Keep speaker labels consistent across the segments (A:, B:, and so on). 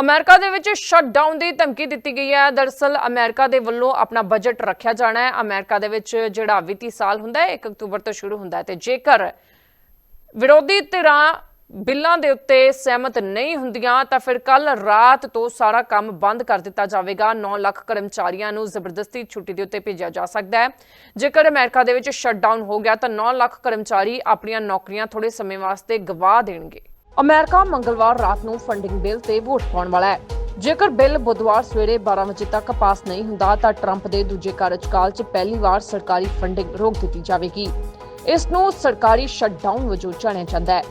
A: America ਦੇ ਵਿੱਚ shutdown ਦੀ ਧਮਕੀ ਦਿੱਤੀ ਗਈ ਹੈ। ਦਰਅਸਲ ਅਮਰੀਕਾ ਦੇ ਵੱਲੋਂ ਆਪਣਾ ਬਜਟ ਰੱਖਿਆ ਜਾਣਾ ਹੈ। ਅਮਰੀਕਾ ਦੇ ਵਿੱਚ ਜਿਹੜਾ ਵਿੱਤੀ ਸਾਲ ਹੁੰਦਾ ਹੈ 1 ਅਕਤੂਬਰ ਤੋਂ ਸ਼ੁਰੂ ਹੁੰਦਾ ਹੈ ਤੇ ਜੇਕਰ ਵਿਰੋਧੀ ਧਿਰਾਂ ਬਿੱਲਾਂ ਦੇ ਉੱਤੇ ਸਹਿਮਤ ਨਹੀਂ ਹੁੰਦੀਆਂ, ਤਾਂ ਫਿਰ ਕੱਲ ਰਾਤ ਤੋਂ ਸਾਰਾ ਕੰਮ ਬੰਦ ਕਰ ਦਿੱਤਾ ਜਾਵੇਗਾ। 9 ਲੱਖ ਕਰਮਚਾਰੀਆਂ ਨੂੰ ਜ਼ਬਰਦਸਤੀ ਛੁੱਟੀ ਦੇ ਉੱਤੇ ਭੇਜਿਆ ਜਾ ਸਕਦਾ ਹੈ। ਜੇਕਰ ਅਮਰੀਕਾ ਦੇ ਵਿੱਚ ਸ਼ਟਡਾਊਨ ਹੋ ਗਿਆ, ਤਾਂ 9 ਲੱਖ ਕਰਮਚਾਰੀ ਆਪਣੀਆਂ ਨੌਕਰੀਆਂ ਥੋੜੇ ਸਮੇਂ ਵਾਸਤੇ ਗਵਾ ਦੇਣਗੇ। ਅਮਰੀਕਾ ਮੰਗਲਵਾਰ ਰਾਤ ਨੂੰ ਫੰਡਿੰਗ ਬਿੱਲ ਤੇ ਵੋਟ ਪਾਉਣ ਵਾਲਾ ਹੈ। ਜੇਕਰ ਬਿੱਲ ਬੁੱਧਵਾਰ ਸਵੇਰੇ 12 ਵਜੇ ਤੱਕ ਪਾਸ ਨਹੀਂ ਹੁੰਦਾ, ਤਾਂ ਟਰੰਪ ਦੇ ਦੂਜੇ ਕਾਰਜਕਾਲ 'ਚ ਪਹਿਲੀ ਵਾਰ ਸਰਕਾਰੀ ਫੰਡਿੰਗ ਰੋਕ ਦਿੱਤੀ ਜਾਵੇਗੀ। ਇਸ ਨੂੰ ਸਰਕਾਰੀ ਸ਼ਟਡਾਊਨ ਵਜੋਂ ਜਾਣਿਆ ਜਾਂਦਾ ਹੈ।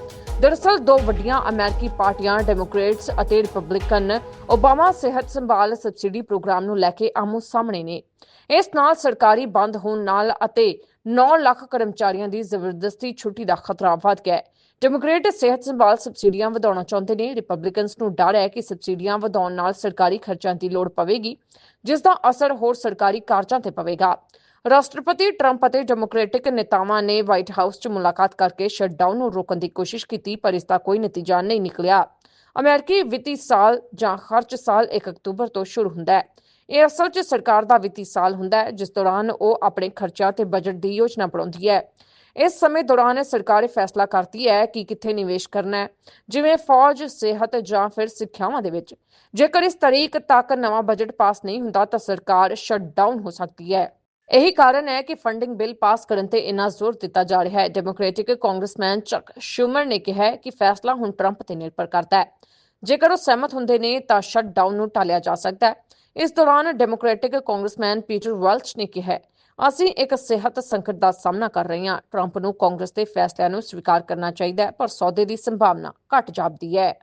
A: ਦਰਅਸਲ, ਦੋ ਵੱਡੀਆਂ ਅਮਰੀਕੀ ਪਾਰਟੀਆਂ, ਡੈਮੋਕ੍ਰੇਟਸ ਅਤੇ ਰਿਪਬਲਿਕਨ, ਓਬਾਮਾ ਸਿਹਤ ਸੰਭਾਲ ਸਬਸਿਡੀ ਪ੍ਰੋਗਰਾਮ ਨੂੰ ਲੈ ਕੇ ਆਮੋ ਸਾਹਮਣੇ ਨੇ। ਇਸ ਨਾਲ ਸਰਕਾਰੀ ਬੰਦ ਹੋਣ ਨਾਲ ਅਤੇ 9 ਲੱਖ ਕਰਮਚਾਰੀਆਂ ਦੀ ਜ਼ਬਰਦਸਤੀ ਛੁੱਟੀ ਦਾ ਖਤਰਾ ਵੱਧ ਗਿਆ ਹੈ। ਡੈਮੋਕ੍ਰੇਟ ਸਿਹਤ ਸੰਭਾਲ ਸਬਸਿਡੀਆਂ ਵਧਾਉਣਾ ਚਾਹੁੰਦੇ ਨੇ। ਰਿਪਬਲਿਕਨਸ ਨੂੰ ਡਰ ਹੈ ਕਿ ਸਬਸਿਡੀਆਂ ਵਧਾਉਣ ਨਾਲ ਸਰਕਾਰੀ ਖਰਚਿਆਂ ਦੀ ਲੋੜ ਪਵੇਗੀ, ਜਿਸ ਦਾ ਅਸਰ ਹੋਰ ਸਰਕਾਰੀ ਕਾਰਜਾਂ ਤੇ ਪਵੇਗਾ। ਰਾਸ਼ਟਰਪਤੀ ਟਰੰਪ ਅਤੇ ਡੈਮੋਕ੍ਰੈਟਿਕ ਨੇਤਾਵਾਂ ਨੇ ਵਾਈਟ ਹਾਊਸ 'ਚ ਮੁਲਾਕਾਤ ਕਰਕੇ ਸ਼ਟਡਾਊਨ ਨੂੰ ਰੋਕਣ ਦੀ ਕੋਸ਼ਿਸ਼ ਕੀਤੀ, ਪਰ ਇਸ ਦਾ ਕੋਈ ਨਤੀਜਾ ਨਹੀਂ ਨਿਕਲਿਆ। ਅਮਰੀਕੀ ਵਿੱਤੀ ਸਾਲ ਜਾਂ ਖਰਚ ਸਾਲ 1 ਅਕਤੂਬਰ ਤੋਂ ਸ਼ੁਰੂ ਹੁੰਦਾ ਹੈ। ਇਹ ਅਸਲ 'ਚ ਸਰਕਾਰ ਦਾ ਵਿੱਤੀ ਸਾਲ ਹੁੰਦਾ ਹੈ, ਜਿਸ ਦੌਰਾਨ ਉਹ ਆਪਣੇ ਖਰਚਿਆਂ ਤੇ ਬਜਟ ਦੀ ਯੋਜਨਾ ਬਣਾਉਂਦੀ ਹੈ। ਇਸ ਸਮੇਂ ਦੌਰਾਨ ਸਰਕਾਰ ਇਹ ਫੈਸਲਾ ਕਰਦੀ ਹੈ ਕਿ ਕਿੱਥੇ ਨਿਵੇਸ਼ ਕਰਨਾ ਹੈ, ਜਿਵੇਂ ਫੌਜ, ਸਿਹਤ ਜਾਂ ਫਿਰ ਸਿੱਖਿਆਵਾਂ ਦੇ ਵਿੱਚ। ਜੇਕਰ ਇਸ ਤਰੀਕ ਤੱਕ ਨਵਾਂ ਬਜਟ ਪਾਸ ਨਹੀਂ ਹੁੰਦਾ, ਤਾਂ ਸਰਕਾਰ ਸ਼ਟਡਾਊਨ ਹੋ ਸਕਦੀ ਹੈ। ਇਹੀ ਕਾਰਨ ਹੈ ਕਿ ਫੰਡਿੰਗ ਬਿੱਲ ਪਾਸ ਕਰਨ ਤੇ ਇੰਨਾ ਜ਼ੋਰ ਦਿੱਤਾ ਜਾ ਰਿਹਾ ਹੈ। ਡੈਮੋਕ੍ਰੈਟਿਕ ਕਾਂਗਰਸਮੈਨ ਚੱਕ ਸ਼ੂਮਰ ਨੇ ਕਿਹਾ ਕਿ ਫੈਸਲਾ ਹੁਣ ਟਰੰਪ ਤੇ ਨਿਰਭਰ ਕਰਦਾ ਹੈ। ਜੇਕਰ ਉਹ ਸਹਿਮਤ ਹੁੰਦੇ ਨੇ, ਤਾਂ ਸ਼ਟਡਾਊਨ ਨੂੰ ਟਾਲਿਆ ਜਾ ਸਕਦਾ ਹੈ। ਇਸ ਦੌਰਾਨ ਡੈਮੋਕ੍ਰੈਟਿਕ ਕਾਂਗਰਸਮੈਨ ਪੀਟਰ ਵੈਲਚ ਨੇ ਕਿਹਾ ਅਸੀਂ ਇੱਕ ਸਿਹਤ ਸੰਕਟ ਦਾ ਸਾਹਮਣਾ ਕਰ ਰਹੇ ਹਾਂ। ਟਰੰਪ ਨੂੰ ਕਾਂਗਰਸ ਦੇ ਫੈਸਲਿਆਂ ਨੂੰ ਸਵੀਕਾਰ ਕਰਨਾ ਚਾਹੀਦਾ ਹੈ, ਪਰ ਸੌਦੇ ਦੀ ਸੰਭਾਵਨਾ ਘਟ ਜਾਪਦੀ ਹੈ।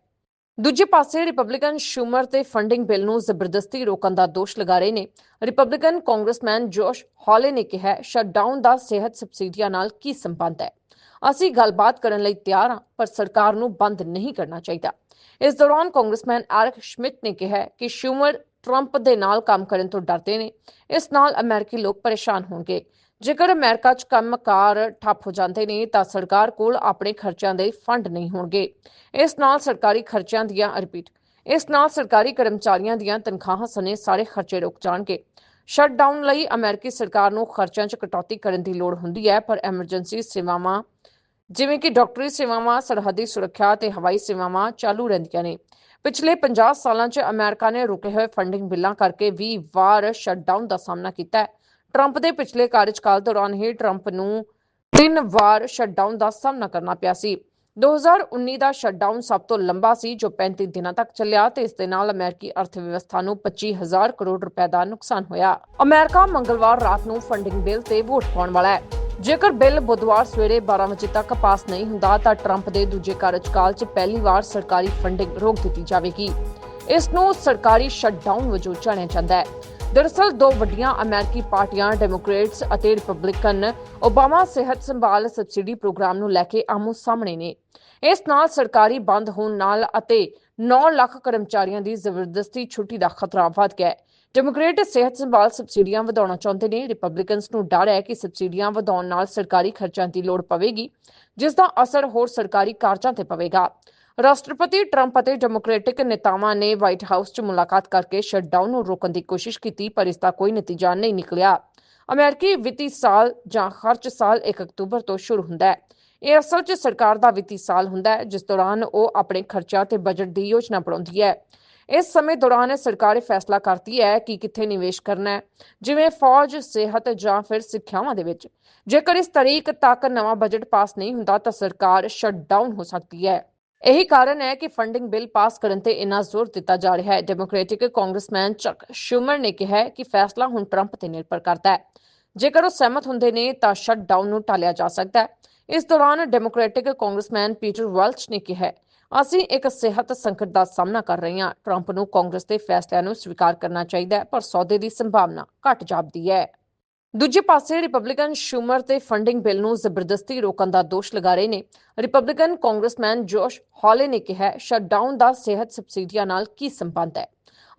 A: ਦੂਜੇ ਪਾਸੇ ਰਿਪਬਲਿਕਨ ਸ਼ੂਮਰ ਤੇ ਫੰਡਿੰਗ ਬਿੱਲ ਨੂੰ ਜ਼ਬਰਦਸਤੀ ਰੋਕਣ ਦਾ ਦੋਸ਼ ਲਗਾ ਰਹੇ ਨੇ। ਰਿਪਬਲਿਕਨ ਕਾਂਗਰਸਮੈਨ ਜੋਸ਼ ਹੌਲੇ ਨੇ ਕਿਹਾ ਸ਼ਟਡਾਊਨ ਦਾ ਸਿਹਤ ਸਬਸਿਡੀਆਂ ਨਾਲ ਕੀ ਸੰਬੰਧ ਹੈ? ਅਸੀਂ ਗੱਲਬਾਤ ਕਰਨ ਲਈ ਤਿਆਰ ਹਾਂ, ਪਰ ਸਰਕਾਰ ਨੂੰ ਬੰਦ ਨਹੀਂ ਕਰਨਾ ਚਾਹੀਦਾ। ਇਸ ਦੌਰਾਨ ਕਾਂਗਰਸਮੈਨ ਐਰਿਕ ਸ਼ਮਿਟ ਨੇ ਕਿਹਾ ਕਿ ਸ਼ੂਮਰ ਟਰੰਪ ਦੇ ਨਾਲ ਕੰਮ ਕਰਨ ਤੋਂ ਡਰਦੇ ਨੇ। ਇਸ ਨਾਲ ਅਮਰੀਕੀ ਲੋਕ ਪਰੇਸ਼ਾਨ ਹੋਣਗੇ। ਜੇਕਰ ਅਮਰੀਕਾ 'ਚ ਕੰਮਕਾਰ ਠੱਪ ਹੋ ਜਾਂਦੇ ਨੇ, ਤਾਂ ਸਰਕਾਰ ਕੋਲ ਆਪਣੇ ਖਰਚਿਆਂ ਦੇ ਫੰਡ ਨਹੀਂ ਹੋਣਗੇ। ਇਸ ਨਾਲ ਸਰਕਾਰੀ ਖਰਚਿਆਂ ਦੀਆਂ ਰਿਪੀਟ ਇਸ ਨਾਲ ਸਰਕਾਰੀ ਕਰਮਚਾਰੀਆਂ ਦੀਆਂ ਤਨਖਾਹਾਂ ਸਣੇ ਸਾਰੇ ਖਰਚੇ ਰੁਕ ਜਾਣਗੇ। ਸ਼ਟਡਾਊਨ ਲਈ ਅਮਰੀਕੀ ਸਰਕਾਰ ਨੂੰ ਖਰਚਿਆਂ 'ਚ ਕਟੌਤੀ ਕਰਨ ਦੀ ਲੋੜ ਹੁੰਦੀ ਹੈ, ਪਰ ਐਮਰਜੈਂਸੀ ਸੇਵਾਵਾਂ, ਜਿਵੇਂ ਕਿ ਡਾਕਟਰੀ ਸੇਵਾਵਾਂ, ਸਰਹੱਦੀ ਸੁਰੱਖਿਆ ਤੇ ਹਵਾਈ ਸੇਵਾਵਾਂ ਚਾਲੂ ਰਹਿੰਦੀਆਂ ਨੇ। ਪਿਛਲੇ 50 ਸਾਲਾਂ 'ਚ ਅਮਰੀਕਾ ਨੇ ਰੁਕੇ ਹੋਏ ਫੰਡਿੰਗ ਬਿੱਲਾਂ ਕਰਕੇ 20 ਵਾਰ ਸ਼ਟਡਾਊਨ ਦਾ ਸਾਹਮਣਾ ਕੀਤਾ ਹੈ। ਟਰੰਪ ਦੇ ਪਿਛਲੇ ਕਾਰਜਕਾਲ ਦੌਰਾਨ ਹੀ ਟਰੰਪ ਨੂੰ ਤਿੰਨ ਵਾਰ ਸ਼ਟਡਾਊਨ ਦਾ ਸਾਹਮਣਾ ਕਰਨਾ ਪਿਆ ਸੀ। 2019 ਦਾ ਸ਼ਟਡਾਊਨ ਸਭ ਤੋਂ ਲੰਬਾ ਸੀ, ਜੋ 35 ਦਿਨਾਂ ਤੱਕ ਚੱਲਿਆ ਤੇ ਇਸ ਦੇ ਨਾਲ ਅਮਰੀਕੀ ਅਰਥਵਿਵਸਥਾ ਨੂੰ 25000 ਕਰੋੜ ਰੁਪਏ ਦਾ ਨੁਕਸਾਨ ਹੋਇਆ। ਅਮਰੀਕਾ ਮੰਗਲਵਾਰ ਰਾਤ ਨੂੰ ਫੰਡਿੰਗ ਬਿੱਲ ਤੇ ਵੋਟ ਪਾਉਣ ਵਾਲਾ ਹੈ। ਜੇਕਰ ਬਿੱਲ ਬੁੱਧਵਾਰ ਸਵੇਰੇ 12 ਵਜੇ ਤੱਕ ਪਾਸ ਨਹੀਂ ਹੁੰਦਾ, ਤਾਂ ਟਰੰਪ ਦੇ ਦੂਜੇ ਕਾਰਜਕਾਲ 'ਚ ਪਹਿਲੀ ਵਾਰ ਸਰਕਾਰੀ ਫੰਡਿੰਗ ਰੋਕ ਦਿੱਤੀ ਜਾਵੇਗੀ। ਇਸ ਨੂੰ ਸਰਕਾਰੀ ਸ਼ਟਡਾਊਨ ਵਜੋਂ ਜਾਣਿਆ ਜਾਂਦਾ ਹੈ। ਦਰਅਸਲ, ਦੋ ਵੱਡੀਆਂ ਅਮਰੀਕੀ ਪਾਰਟੀਆਂ, ਡੈਮੋਕ੍ਰੇਟਸ ਅਤੇ ਰਿਪਬਲਿਕਨ, ਓਬਾਮਾ ਸਿਹਤ ਸੰਭਾਲ ਸਬਸਿਡੀ ਪ੍ਰੋਗਰਾਮ ਨੂੰ ਲੈ ਕੇ ਆਮੋ ਸਾਹਮਣੇ ਨੇ। ਇਸ ਨਾਲ ਸਰਕਾਰੀ ਬੰਦ ਹੋਣ ਨਾਲ ਅਤੇ 9 ਲੱਖ ਕਰਮਚਾਰੀਆਂ ਦੀ ਜ਼ਬਰਦਸਤੀ ਛੁੱਟੀ ਦਾ ਖਤਰਾ ਵਧ ਗਿਆ ਹੈ। ਡੈਮੋਕ੍ਰੇਟ ਸਿਹਤ ਸੰਭਾਲ ਸਬਸਿਡੀਆਂ ਵਧਾਉਣਾ ਚਾਹੁੰਦੇ ਨੇ। ਰਿਪਬਲਿਕਨਸ ਨੂੰ ਡਰ ਹੈ ਕਿ ਸਬਸਿਡੀਆਂ ਵਧਾਉਣ ਨਾਲ ਸਰਕਾਰੀ ਖਰਚਿਆਂ ਦੀ ਲੋੜ ਪਵੇਗੀ, ਜਿਸ ਦਾ ਅਸਰ ਹੋਰ ਸਰਕਾਰੀ ਕਾਰਜਾਂ ਤੇ ਪਵੇਗਾ। ਰਾਸ਼ਟਰਪਤੀ ਟਰੰਪ ਅਤੇ ਡੈਮੋਕ੍ਰੈਟਿਕ ਨੇਤਾਵਾਂ ਨੇ ਵਾਈਟ ਹਾਊਸ 'ਚ ਮੁਲਾਕਾਤ ਕਰਕੇ ਸ਼ਟਡਾਊਨ ਨੂੰ ਰੋਕਣ ਦੀ ਕੋਸ਼ਿਸ਼ ਕੀਤੀ, ਪਰ ਇਸ ਦਾ ਕੋਈ ਨਤੀਜਾ ਨਹੀਂ ਨਿਕਲਿਆ। ਅਮਰੀਕੀ ਵਿੱਤੀ ਸਾਲ ਜਾਂ ਖਰਚ ਸਾਲ 1 ਅਕਤੂਬਰ ਤੋਂ ਸ਼ੁਰੂ ਹੁੰਦਾ ਹੈ। ਇਹ ਅਸਲ 'ਚ ਸਰਕਾਰ ਦਾ ਵਿੱਤੀ ਸਾਲ ਹੁੰਦਾ ਹੈ, ਜਿਸ ਦੌਰਾਨ ਉਹ ਆਪਣੇ ਖਰਚਿਆਂ ਤੇ ਬਜਟ ਦੀ ਯੋਜਨਾ ਬਣਾਉਂਦੀ ਹੈ। ਇਸ ਸਮੇਂ ਦੌਰਾਨ ਸਰਕਾਰ ਇਹ ਫੈਸਲਾ ਕਰਦੀ ਹੈ ਕਿ ਕਿੱਥੇ ਨਿਵੇਸ਼ ਕਰਨਾ ਹੈ, ਜਿਵੇਂ ਫੌਜ, ਸਿਹਤ ਜਾਂ ਫਿਰ ਸਿੱਖਿਆਵਾਂ ਦੇ ਵਿੱਚ। ਜੇਕਰ ਇਸ ਤਰੀਕ ਤੱਕ ਨਵਾਂ ਬਜਟ ਪਾਸ ਨਹੀਂ ਹੁੰਦਾ, ਤਾਂ ਸਰਕਾਰ ਸ਼ਟਡਾਊਨ ਹੋ ਸਕਦੀ ਹੈ। ਇਹੀ ਕਾਰਨ ਹੈ ਕਿ ਫੰਡਿੰਗ ਬਿੱਲ ਪਾਸ ਕਰਨ ਤੇ ਇੰਨਾ ਜ਼ੋਰ ਦਿੱਤਾ ਜਾ ਰਿਹਾ ਹੈ। ਡੈਮੋਕ੍ਰੈਟਿਕ ਕਾਂਗਰਸਮੈਨ ਚੱਕ ਸ਼ੂਮਰ ਨੇ ਕਿਹਾ ਕਿ ਫੈਸਲਾ ਹੁਣ ਟਰੰਪ ਤੇ ਨਿਰਭਰ ਕਰਦਾ ਹੈ। ਜੇਕਰ ਉਹ ਸਹਿਮਤ ਹੁੰਦੇ ਨੇ, ਤਾਂ ਸ਼ਟਡਾਊਨ ਨੂੰ ਟਾਲਿਆ ਜਾ ਸਕਦਾ ਹੈ। ਇਸ ਦੌਰਾਨ ਡੈਮੋਕ੍ਰੈਟਿਕ ਕਾਂਗਰਸਮੈਨ ਪੀਟਰ ਵੈਲਚ ਨੇ ਕਿਹਾ ਅਸੀਂ ਇੱਕ ਸਿਹਤ ਸੰਕਟ ਦਾ ਸਾਹਮਣਾ ਕਰ ਰਹੇ ਹਾਂ। ਟਰੰਪ ਨੂੰ ਕਾਂਗਰਸ ਦੇ ਫੈਸਲਿਆਂ ਨੂੰ ਸਵੀਕਾਰ ਕਰਨਾ ਚਾਹੀਦਾ ਹੈ, ਪਰ ਸੌਦੇ ਦੀ ਸੰਭਾਵਨਾ ਘਟ ਜਾਪਦੀ ਹੈ। ਦੂਜੇ ਪਾਸੇ ਰਿਪਬਲਿਕਨ ਸ਼ੂਮਰ ਤੇ ਫੰਡਿੰਗ ਬਿੱਲ ਨੂੰ ਜ਼ਬਰਦਸਤੀ ਰੋਕਣ ਦਾ ਦੋਸ਼ ਲਗਾ ਰਹੇ ਨੇ। ਰਿਪਬਲਿਕਨ ਕਾਂਗਰਸਮੈਨ ਜੋਸ਼ ਹੌਲੇ ਨੇ ਕਿਹਾ ਸ਼ਟਡਾਊਨ ਦਾ ਸਿਹਤ ਸਬਸਿਡੀਆਂ ਨਾਲ ਕੀ ਸੰਬੰਧ ਹੈ?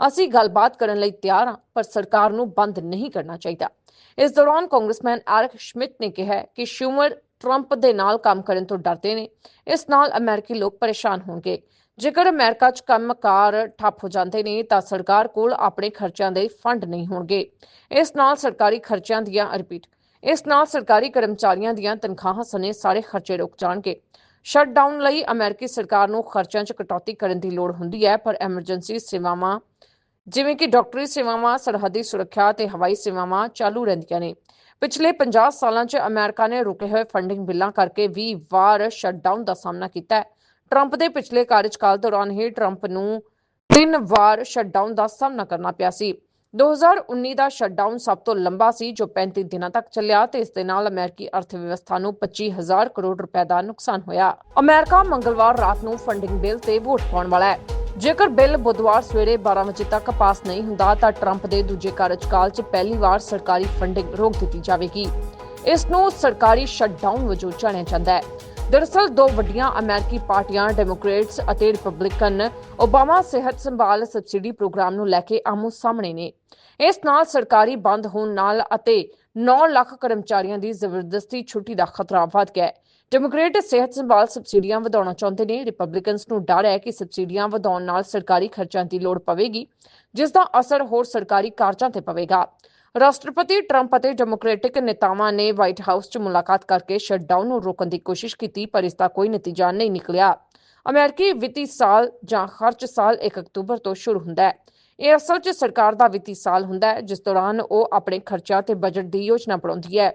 A: ਅਸੀਂ ਗੱਲਬਾਤ ਕਰਨ ਲਈ ਤਿਆਰ ਹਾਂ, ਪਰ ਸਰਕਾਰ ਨੂੰ ਬੰਦ ਨਹੀਂ ਕਰਨਾ ਚਾਹੀਦਾ। ਇਸ ਦੌਰਾਨ ਕਾਂਗਰਸਮੈਨ ਆਰਕ ਸ਼ਮਿਟ ਨੇ ਕਿਹਾ ਕਿ ਸ਼ੂਮਰ ਟਰੰਪ ਦੇ ਨਾਲ ਕੰਮ ਕਰਨ ਤੋਂ ਡਰਦੇ ਨੇ। ਇਸ ਨਾਲ ਅਮਰੀਕੀ ਲੋਕ ਪਰੇਸ਼ਾਨ ਹੋਣਗੇ। ਜੇਕਰ ਅਮਰੀਕਾ 'ਚ ਕੰਮਕਾਰ ਠੱਪ ਹੋ ਜਾਂਦੇ ਨੇ, ਤਾਂ ਸਰਕਾਰ ਕੋਲ ਆਪਣੇ ਖਰਚਿਆਂ ਦੇ ਫੰਡ ਨਹੀਂ ਹੋਣਗੇ। ਇਸ ਨਾਲ ਸਰਕਾਰੀ ਖਰਚਿਆਂ ਦੀਆਂ ਰਿਪੀਟ ਇਸ ਨਾਲ ਸਰਕਾਰੀ ਕਰਮਚਾਰੀਆਂ ਦੀਆਂ ਤਨਖਾਹਾਂ ਸਣੇ ਸਾਰੇ ਖਰਚੇ ਰੁਕ ਜਾਣਗੇ। ਸ਼ਟਡਾਊਨ ਲਈ ਅਮਰੀਕੀ ਸਰਕਾਰ ਨੂੰ ਖਰਚਿਆਂ 'ਚ ਕਟੌਤੀ ਕਰਨ ਦੀ ਲੋੜ ਹੁੰਦੀ ਹੈ, ਪਰ ਐਮਰਜੈਂਸੀ ਸੇਵਾਵਾਂ, ਜਿਵੇਂ ਕਿ ਡਾਕਟਰੀ ਸੇਵਾਵਾਂ, ਸਰਹੱਦੀ ਸੁਰੱਖਿਆ ਤੇ ਹਵਾਈ ਸੇਵਾਵਾਂ ਚਾਲੂ ਰਹਿੰਦੀਆਂ ਨੇ। ਪਿਛਲੇ 50 ਸਾਲਾਂ 'ਚ ਅਮਰੀਕਾ ਨੇ ਰੁਕੇ ਹੋਏ ਫੰਡਿੰਗ ਬਿੱਲਾਂ ਕਰਕੇ 20 ਵਾਰ ਸ਼ਟਡਾਊਨ ਦਾ ਸਾਹਮਣਾ ਕੀਤਾ ਹੈ। ਟਰੰਪ ਦੇ ਪਿਛਲੇ ਕਾਰਜਕਾਲ ਦੌਰਾਨ ਹੀ ਟਰੰਪ ਨੂੰ ਤਿੰਨ ਵਾਰ ਸ਼ਟਡਾਊਨ ਦਾ ਸਾਹਮਣਾ ਕਰਨਾ ਪਿਆ ਸੀ। 2019 ਦਾ ਸ਼ਟਡਾਊਨ ਸਭ ਤੋਂ ਲੰਬਾ ਸੀ, ਜੋ 35 ਦਿਨਾਂ ਤੱਕ ਚੱਲਿਆ ਤੇ ਇਸ ਦੇ ਨਾਲ ਅਮਰੀਕੀ ਅਰਥਵਿਵਸਥਾ ਨੂੰ 25000 ਕਰੋੜ ਰੁਪਏ ਦਾ ਨੁਕਸਾਨ ਹੋਇਆ। ਅਮਰੀਕਾ ਮੰਗਲਵਾਰ ਰਾਤ ਨੂੰ ਫੰਡਿੰਗ ਬਿੱਲ ਤੇ ਵੋਟ ਪਾਉਣ ਵਾਲਾ ਹੈ। ਜੇਕਰ ਬਿੱਲ ਬੁੱਧਵਾਰ ਸਵੇਰੇ 12 ਵਜੇ ਤੱਕ ਪਾਸ ਨਹੀਂ ਹੁੰਦਾ, ਤਾਂ ਟਰੰਪ ਦੇ ਦੂਜੇ ਕਾਰਜਕਾਲ 'ਚ ਪਹਿਲੀ ਵਾਰ ਸਰਕਾਰੀ ਫੰਡਿੰਗ ਰੋਕ ਦਿੱਤੀ ਜਾਵੇਗੀ। ਇਸ ਨੂੰ ਸਰਕਾਰੀ ਸ਼ਟਡਾਊਨ ਵਜੋਂ ਜਾਣਿਆ ਜਾਂਦਾ ਹੈ। ਦਰਅਸਲ, ਦੋ ਵੱਡੀਆਂ ਅਮਰੀਕੀ ਪਾਰਟੀਆਂ, ਡੈਮੋਕ੍ਰੇਟਸ ਅਤੇ ਰਿਪਬਲਿਕਨ ਓਬਾਮਾ ਸਿਹਤ ਸੰਭਾਲ ਸਬਸਿਡੀ ਪ੍ਰੋਗਰਾਮ ਨੂੰ ਲੈ ਕੇ ਆਮੋ ਸਾਹਮਣੇ ਨੇ। ਇਸ ਨਾਲ ਸਰਕਾਰੀ ਬੰਦ ਹੋਣ ਨਾਲ ਅਤੇ 9 ਲੱਖ ਕਰਮਚਾਰੀਆਂ ਦੀ ਜ਼ਬਰਦਸਤੀ ਛੁੱਟੀ ਦਾ ਖਤਰਾ ਵਧ ਗਿਆ ਹੈ। ਡੈਮੋਕ੍ਰੇਟ ਸਿਹਤ ਸੰਭਾਲ ਸਬਸਿਡੀਆਂ ਵਧਾਉਣਾ ਚਾਹੁੰਦੇ ਨੇ। ਰਿਪਬਲਿਕਨਸ ਨੂੰ ਡਰ ਹੈ ਕਿ ਸਬਸਿਡੀਆਂ ਵਧਾਉਣ ਨਾਲ ਸਰਕਾਰੀ ਖਰਚਿਆਂ ਦੀ ਲੋੜ ਪਵੇਗੀ, ਜਿਸ ਦਾ ਅਸਰ ਹੋਰ ਸਰਕਾਰੀ ਕਾਰਜਾਂ ਤੇ ਪਵੇਗਾ। ਰਾਸ਼ਟਰਪਤੀ ਟਰੰਪ ਅਤੇ ਡੈਮੋਕ੍ਰੈਟਿਕ ਨੇਤਾਵਾਂ ਨੇ ਵਾਈਟ ਹਾਊਸ 'ਚ ਮੁਲਾਕਾਤ ਕਰਕੇ ਸ਼ਟਡਾਊਨ ਨੂੰ ਰੋਕਣ ਦੀ ਕੋਸ਼ਿਸ਼ ਕੀਤੀ, ਪਰ ਇਸ ਦਾ ਕੋਈ ਨਤੀਜਾ ਨਹੀਂ ਨਿਕਲਿਆ। ਅਮਰੀਕੀ ਵਿੱਤੀ ਸਾਲ ਜਾਂ ਖਰਚ ਸਾਲ 1 ਅਕਤੂਬਰ ਤੋਂ ਸ਼ੁਰੂ ਹੁੰਦਾ ਹੈ। ਇਹ ਅਸਲ 'ਚ ਸਰਕਾਰ ਦਾ ਵਿੱਤੀ ਸਾਲ ਹੁੰਦਾ ਹੈ, ਜਿਸ ਦੌਰਾਨ ਉਹ ਆਪਣੇ ਖਰਚਾ ਤੇ ਬਜਟ ਦੀ ਯੋਜਨਾ ਬਣਾਉਂਦੀ ਹੈ।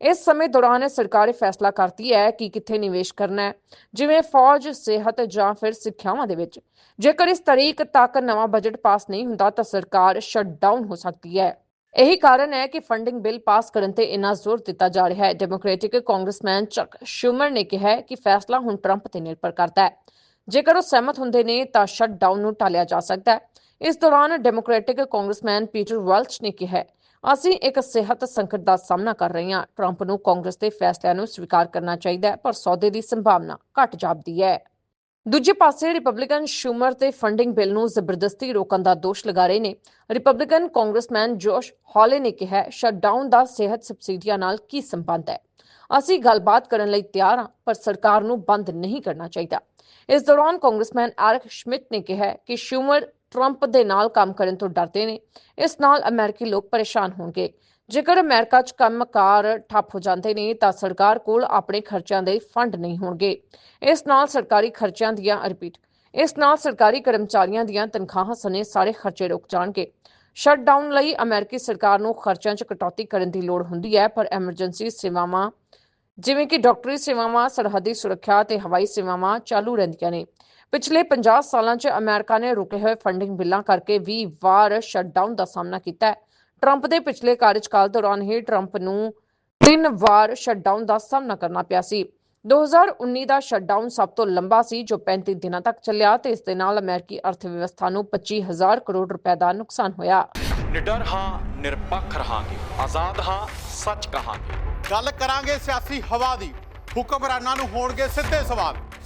A: ਇਸ ਸਮੇਂ ਦੌਰਾਨ ਸਰਕਾਰ ਇਹ ਫੈਸਲਾ ਕਰਦੀ ਹੈ ਕਿ ਕਿੱਥੇ ਨਿਵੇਸ਼ ਕਰਨਾ ਹੈ, ਜਿਵੇਂ ਫੌਜ, ਸਿਹਤ ਜਾਂ ਫਿਰ ਸਿੱਖਿਆਵਾਂ ਦੇ ਵਿੱਚ। ਜੇਕਰ ਇਸ ਤਰੀਕ ਤੱਕ ਨਵਾਂ ਬਜਟ ਪਾਸ ਨਹੀਂ ਹੁੰਦਾ, ਤਾਂ ਸਰਕਾਰ ਸ਼ਟਡਾਊਨ ਹੋ ਸਕਦੀ ਹੈ। ਇਹੀ ਕਾਰਨ ਹੈ ਕਿ ਫੰਡਿੰਗ ਬਿੱਲ ਪਾਸ ਕਰਨ ਤੇ ਇੰਨਾ ਜ਼ੋਰ ਦਿੱਤਾ ਜਾ ਰਿਹਾ ਹੈ। ਡੈਮੋਕ੍ਰੈਟਿਕ ਕਾਂਗਰਸਮੈਨ ਚੱਕ ਸ਼ੂਮਰ ਨੇ ਕਿਹਾ ਕਿ ਫੈਸਲਾ ਹੁਣ ਟਰੰਪ ਤੇ ਨਿਰਭਰ ਕਰਦਾ ਹੈ। ਜੇਕਰ ਉਹ ਸਹਿਮਤ ਹੁੰਦੇ ਨੇ, ਤਾਂ ਸ਼ਟਡਾਊਨ ਨੂੰ ਟਾਲਿਆ ਜਾ ਸਕਦਾ ਹੈ। ਇਸ ਦੌਰਾਨ ਡੈਮੋਕ੍ਰੈਟਿਕ ਕਾਂਗਰਸਮੈਨ ਪੀਟਰ ਵੈਲਚ ਨੇ ਕਿਹਾ ਅਸੀਂ ਇੱਕ ਸਿਹਤ ਸੰਕਟ ਦਾ ਸਾਹਮਣਾ ਕਰ ਰਹੇ ਹਾਂ। ਟਰੰਪ ਨੂੰ ਕਾਂਗਰਸ ਦੇ ਫੈਸਲਿਆਂ ਨੂੰ ਸਵੀਕਾਰ ਕਰਨਾ ਚਾਹੀਦਾ ਹੈ, ਪਰ ਸੌਦੇ ਦੀ ਸੰਭਾਵਨਾ ਘਟ ਜਾਪਦੀ ਹੈ। ਦੂਜੇ ਪਾਸੇ ਰਿਪਬਲਿਕਨ ਸ਼ੂਮਰ ਤੇ ਫੰਡਿੰਗ ਬਿੱਲ ਨੂੰ ਜ਼ਬਰਦਸਤੀ ਰੋਕਣ ਦਾ ਦੋਸ਼ ਲਗਾ ਰਹੇ ਨੇ। ਰਿਪਬਲਿਕਨ ਕਾਂਗਰਸਮੈਨ ਜੋਸ਼ ਹੌਲੇ ਨੇ ਕਿਹਾ ਸ਼ਟਡਾਊਨ ਦਾ ਸਿਹਤ ਸਬਸਿਡੀਆਂ ਨਾਲ ਕੀ ਸੰਬੰਧ ਹੈ? ਅਸੀਂ ਗੱਲਬਾਤ ਕਰਨ ਲਈ ਤਿਆਰ ਹਾਂ, ਪਰ ਸਰਕਾਰ ਨੂੰ ਬੰਦ ਨਹੀਂ ਕਰਨਾ ਚਾਹੀਦਾ। ਇਸ ਦੌਰਾਨ ਕਾਂਗਰਸਮੈਨ ਐਰਿਕ ਸ਼ਮਿਟ ਨੇ ਕਿਹਾ ਕਿ ਸ਼ੂਮਰ ਟਰੰਪ ਦੇ ਨਾਲ ਕੰਮ ਕਰਨ ਤੋਂ ਡਰਦੇ ਨੇ। ਇਸ ਨਾਲ ਅਮਰੀਕੀ ਲੋਕ ਪਰੇਸ਼ਾਨ ਹੋਣਗੇ। ਜੇਕਰ ਅਮਰੀਕਾ 'ਚ ਕੰਮਕਾਰ ਠੱਪ ਹੋ ਜਾਂਦੇ ਨੇ, ਤਾਂ ਸਰਕਾਰ ਕੋਲ ਆਪਣੇ ਖਰਚਿਆਂ ਦੇ ਫੰਡ ਨਹੀਂ ਹੋਣਗੇ। ਇਸ ਨਾਲ ਸਰਕਾਰੀ ਖਰਚਿਆਂ ਦੀਆਂ ਰਿਪੀਟ ਇਸ ਨਾਲ ਸਰਕਾਰੀ ਕਰਮਚਾਰੀਆਂ ਦੀਆਂ ਤਨਖਾਹਾਂ ਸਣੇ ਸਾਰੇ ਖਰਚੇ ਰੁਕ ਜਾਣਗੇ। ਸ਼ਟਡਾਊਨ ਲਈ ਅਮਰੀਕੀ ਸਰਕਾਰ ਨੂੰ ਖਰਚਿਆਂ 'ਚ ਕਟੌਤੀ ਕਰਨ ਦੀ ਲੋੜ ਹੁੰਦੀ ਹੈ, ਪਰ ਐਮਰਜੈਂਸੀ ਸੇਵਾਵਾਂ, ਜਿਵੇਂ ਕਿ ਡਾਕਟਰੀ ਸੇਵਾਵਾਂ, ਸਰਹੱਦੀ ਸੁਰੱਖਿਆ ਤੇ ਹਵਾਈ ਸੇਵਾਵਾਂ ਚਾਲੂ ਰਹਿੰਦੀਆਂ ਨੇ। ਪਿਛਲੇ 50 ਸਾਲਾਂ 'ਚ ਅਮਰੀਕਾ ਨੇ ਰੁਕੇ ਹੋਏ ਫੰਡਿੰਗ ਬਿੱਲਾਂ ਕਰਕੇ 20 ਵਾਰ ਸ਼ਟਡਾਊਨ ਦਾ ਸਾਹਮਣਾ ਕੀਤਾ ਹੈ। ਟਰੰਪ ਦੇ ਪਿਛਲੇ ਕਾਰਜਕਾਲ ਦੌਰਾਨ ਹੀ ਟਰੰਪ ਨੂੰ ਤਿੰਨ ਵਾਰ ਸ਼ਟਡਾਊਨ ਦਾ ਸਾਹਮਣਾ ਕਰਨਾ ਪਿਆ ਸੀ। 2019 ਦਾ ਸ਼ਟਡਾਊਨ ਸਭ ਤੋਂ ਲੰਬਾ ਸੀ ਜੋ 35 ਦਿਨਾਂ ਤੱਕ ਚੱਲਿਆ ਤੇ ਇਸ ਦੇ ਨਾਲ ਅਮਰੀਕੀ ਅਰਥਵਿਵਸਥਾ ਨੂੰ 25000 ਕਰੋੜ ਰੁਪਏ ਦਾ ਨੁਕਸਾਨ ਹੋਇਆ।
B: ਨਿਡਰ ਹਾਂ ਨਿਰਪੱਖ ਰਹਾਂਗੇ ਆਜ਼ਾਦ ਹਾਂ ਸੱਚ ਕਹਾਂਗੇ।
C: ਗੱਲ ਕਰਾਂਗੇ ਸਿਆਸੀ ਹਵਾ ਦੀ ਹੁਕਮਰਾਨਾਂ ਨੂੰ ਹੋਣਗੇ ਸਿੱਧੇ ਸਵਾਲ।